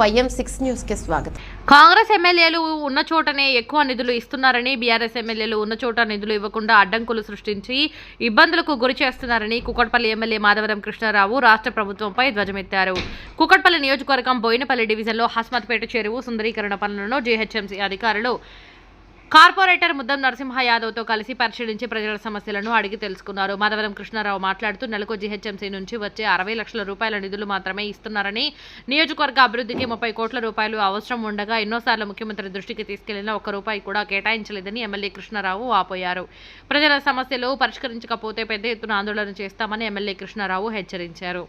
YM six న్యూస్కి స్వాగతం. కాంగ్రెస్ ఎమ్మెల్యేలు ఉన్న చోటనే ఎక్కువ నిధులు ఇస్తున్నారని బీఆర్ఎస్ ఎమ్మెల్యేలు ఉన్న చోట నిధులు ఇవ్వకుండా అడ్డంకులు సృష్టించి ఇబ్బందులకు గురి చేస్తున్నారని కుకట్పల్లి ఎమ్మెల్యే మాధవరం కృష్ణారావు రాష్ట్ర ప్రభుత్వంపై ధ్వజమెత్తారు. కుకట్పల్లి నియోజకవర్గం బోయినపల్లి డివిజన్లో హస్మత్పేట చెరువు సుందరీకరణ పనులను జీహెచ్ఎంసీ అధికారులు కార్పొరేటర్ ముద్దం నరసింహ యాదవ్తో కలిసి పరిశీలించి ప్రజల సమస్యలను అడిగి తెలుసుకున్నారు. మాధవరం కృష్ణారావు మాట్లాడుతూ నెలకు జీహెచ్ఎంసీ నుంచి వచ్చే అరవై లక్షల రూపాయల నిధులు మాత్రమే ఇస్తున్నారని నియోజకవర్గ అభివృద్ధికి ముప్పై కోట్ల రూపాయలు అవసరం ఉండగా ఎన్నోసార్లు ముఖ్యమంత్రి దృష్టికి తీసుకెళ్ళిన ఒక్క రూపాయి కూడా కేటాయించలేదని ఎమ్మెల్యే కృష్ణారావు ఆపోయారు. ప్రజల సమస్యలు పరిష్కరించకపోతే పెద్ద ఎత్తున ఆందోళన చేస్తామని ఎమ్మెల్యే కృష్ణారావు హెచ్చరించారు.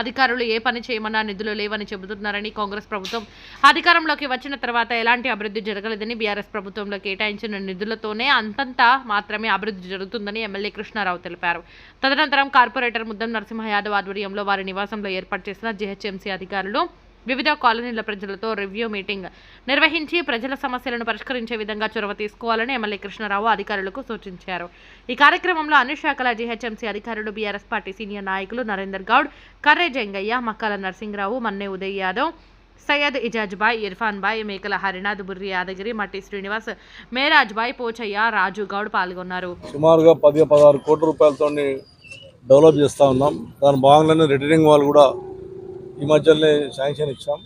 అధికారులు ఏ పని చేయమన్నా నిధులు లేవని చెబుతున్నారని కాంగ్రెస్ ప్రభుత్వం అధికారంలోకి వచ్చిన తర్వాత ఎలాంటి అభివృద్ధి జరగలేదని బీఆర్ఎస్ ప్రభుత్వంలో కేటాయించిన నిధులతోనే అంతంత మాత్రమే అభివృద్ధి జరుగుతుందని ఎమ్మెల్యే కృష్ణారావు తెలిపారు. తదనంతరం కార్పొరేటర్ ముద్దం నరసింహ యాదవ్ ఆధ్వర్యంలో వారి నివాసంలో ఏర్పాటు చేసిన జీహెచ్ఎంసీ అధికారులు వివిధ కాలనీల ప్రజలతో రివ్యూ మీటింగ్ నిర్వహించి ప్రజల సమస్యలను పరిష్కరించే విధంగా చొరవ తీసుకోవాలని ఎమ్మెల్యే కృష్ణారావు అధికారులకు సూచించారు. ఈ కార్యక్రమంలో అన్ని శాఖల జీహెచ్ఎంసీ అధికారులు బీఆర్ఎస్ పార్టీ సీనియర్ నాయకులు Narender Goud Karre Jangaiah Makkala Narasimharao Manne Uday Yadav Syed Ijaz bye Irfan bye Mekala Harinath Burri Yadagiri Matti Srinivas Meraj bye Pochaiah Raju Goud పాల్గొన్నారు. సుమారుగా పది పదహారు కోట్ల రూపాయలతో డెవలప్ చేస్తూ ఉన్నాం. దాని భాగంగానే రిటైరింగ్ వాళ్ళు కూడా ఈ మధ్యలోనే శాంక్షన్ ఇచ్చాం.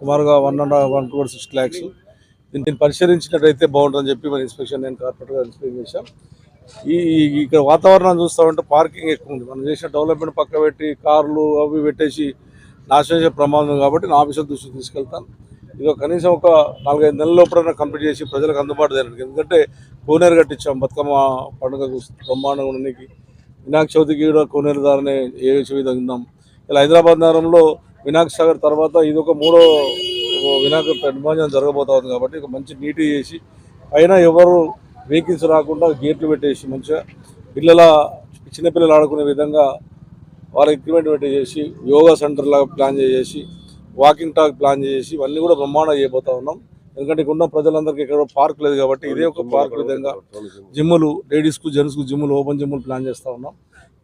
సుమారుగా one and one crore six lakhs దీన్ని పరిశీలించినట్టయితే బాగుంటుందని చెప్పి మన ఇన్స్పెక్షన్ నేను కార్పొరేట్గా ఇన్స్పెక్ట్ చేశాం. ఈ ఇక్కడ వాతావరణం చూస్తామంటే పార్కింగ్ ఎక్కువ ఉంది. మనం చేసిన డెవలప్మెంట్ పక్క పెట్టి కార్లు అవి పెట్టేసి నాశనం చేసే ప్రమాదం కాబట్టి నా ఆఫీసర్ దృష్టికి తీసుకెళ్తాను ఇది కనీసం ఒక నాలుగైదు నెలల లోపల కంప్లీట్ చేసి ప్రజలకు అందుబాటు చేయడానికి ఎందుకంటే కోనేరు కట్టించాం. బతుకమ్మ పండుగ బ్రహ్మాండంగా ఉండడానికి వినాయక చవితికి కూడా కోనేరు దారినే ఏ విధంగా ఉందాం. ఇలా హైదరాబాద్ నగరంలో వినాయక సాగర్ తర్వాత ఇది ఒక మూడో వినాయక నిర్మాణం జరగబోతా ఉంది కాబట్టి ఒక మంచి నీటి చేసి పైన ఎవరు వెహికల్స్ రాకుండా గేట్లు పెట్టేసి మంచిగా పిల్లల చిన్నపిల్లలు ఆడుకునే విధంగా వారి ఎక్విప్మెంట్ పెట్టి చేసి యోగా సెంటర్ లాగా ప్లాన్ చేసి వాకింగ్ టాక్ ప్లాన్ చేసి ఇవన్నీ కూడా బ్రహ్మాండంగా చేయబోతా ఉన్నాం. ఎందుకంటే ఇక్కడ ఉన్న ప్రజలందరికీ ఎక్కడ పార్క్ లేదు కాబట్టి ఇదే ఒక పార్క్ విధంగా జిమ్ములు లేడీస్కు జెంట్స్కు జిమ్ములు ఓపెన్ జిమ్ములు ప్లాన్ చేస్తూ ఉన్నాం.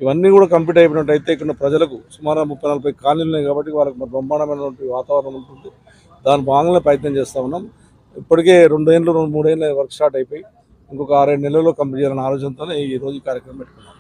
ఇవన్నీ కూడా కంప్లీట్ అయిపోయినట్టయితే ఇక్కడ ప్రజలకు సుమారు ముప్పై నలభై కాలనీలు ఉన్నాయి కాబట్టి వాళ్ళకి బ్రహ్మాండమైనటువంటి వాతావరణం ఉంటుంది. దాని భాగంగా ప్రయత్నం చేస్తూ ఉన్నాం. ఇప్పటికే రెండేళ్ళు రెండు మూడేళ్ళు వర్క్ స్టార్ట్ అయిపోయి ఇంకొక ఆరేడు నెలల్లో కంప్లీట్ చేయాలనే ఆలోచనతోనే ఈ రోజు కార్యక్రమం పెట్టుకున్నాం.